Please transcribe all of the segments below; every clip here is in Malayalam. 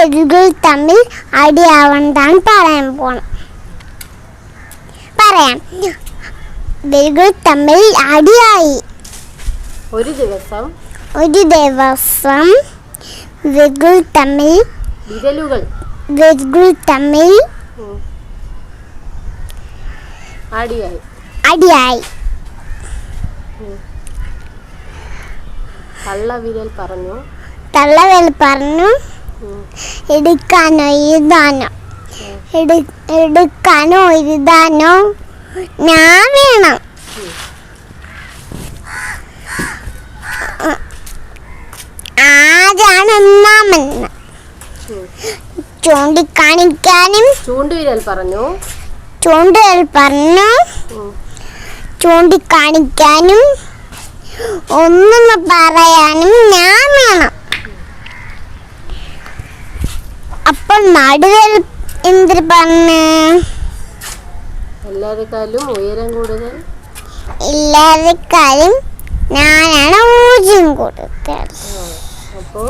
ബെലുകൾ തമ്മിൽ അടിയാവണ്ടാണ് പറയാൻ പോണം. പറയാം. ബെലുകൾ തമ്മിൽ അടിയായി ഒരു ദിവസം ഒരു ദിവസം വെകൾ തമ്മിൽ വിരലുകൾ. വെകൾ തമ്മിൽ അടിയായി അടിയായി തള്ളവിരൽ പറഞ്ഞു. തള്ളവിരൽ പറഞ്ഞു. എടുക്കാനോ എഴുതാനോ എടു- എടുക്കാനോ എഴുതാനോ ഞാൻ വേണം. ആരാണ് ഒന്നാമെന്ന്. ചൂണ്ടിക്കാണിക്കാനും ചൂണ്ടുവിരൽ പറഞ്ഞു. ചൂണ്ടുകൾ പറഞ്ഞു. ചൂണ്ടിക്കാണിക്കാനും ഒന്നും പറയാനും ഞാൻ വേണം അപ്പോൾ നടുവൽ എന്ത് പറഞ്ഞ്? എല്ലാരെക്കാളും ഉയരം കൂടുതൽ. എല്ലാരെക്കാളും ഞാനാണ് ഊജ്യം കൊടുത്തത് അപ്പോ?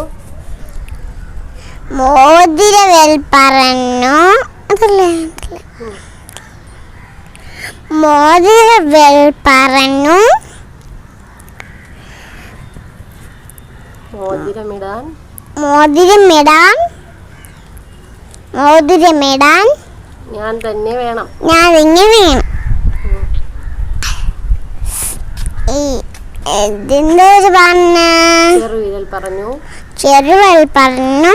മോതിരവേൽ പറഞ്ഞു. അതല്ല. മോതിരവേൽ പറഞ്ഞു. മോതിരമിടാൻ. മോതിരമിടാൻ മോതിരമിടാൻ ഞാൻ തന്നെ വേണം. ഞാൻ ഇങ്ങനെ വേണം. ഒരു പറഞ്ഞ? ചെറുവിരൽ പറഞ്ഞു. ചെറുവൽ പറഞ്ഞു.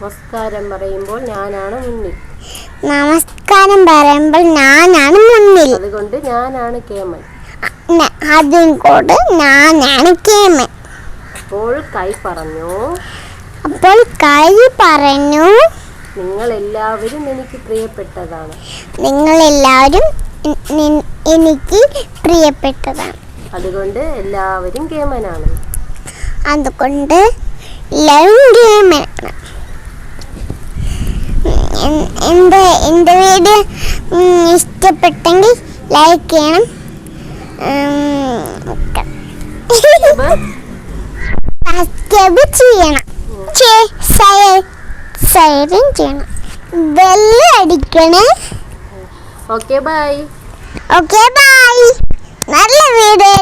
നമസ്കാരം പറയുമ്പോൾ ഞാനാണ് മുന്നിൽ. നമസ്കാരം പറയുമ്പോൾ ഞാനാണ് മുന്നിൽ. അതുകൊണ്ട് ഞാനാണ് കേമൻ. അതും കൂടെ ഞാനാണ് കേമൻ. അപ്പോൾ കൈ പറഞ്ഞു. അപ്പോൾ കായി പറഞ്ഞു. നിങ്ങൾ എല്ലാവരും എനിക്ക് പ്രിയപ്പെട്ടതാണ്. നിങ്ങൾ എല്ലാവരും എനിക്ക് പ്രിയപ്പെട്ടതാണ്. അതുകൊണ്ട് എല്ലാവരും കേമനാണ്. അതുകൊണ്ട് എല്ലാവരും ഗെയിമാണ് എന്റെ എന്റെ വീഡിയോ ഇഷ്ടപ്പെട്ടെങ്കിൽ ലൈക്ക് ചെയ്യണം. സബ്സ്ക്രൈബ് ചെയ്യണം. സൈലൻ ചെയ്യണം. ബെല്ല് അടിക്കണേ. ഓക്കെ ബൈ ഓക്കെ ബൈ നല്ല വീഡിയോ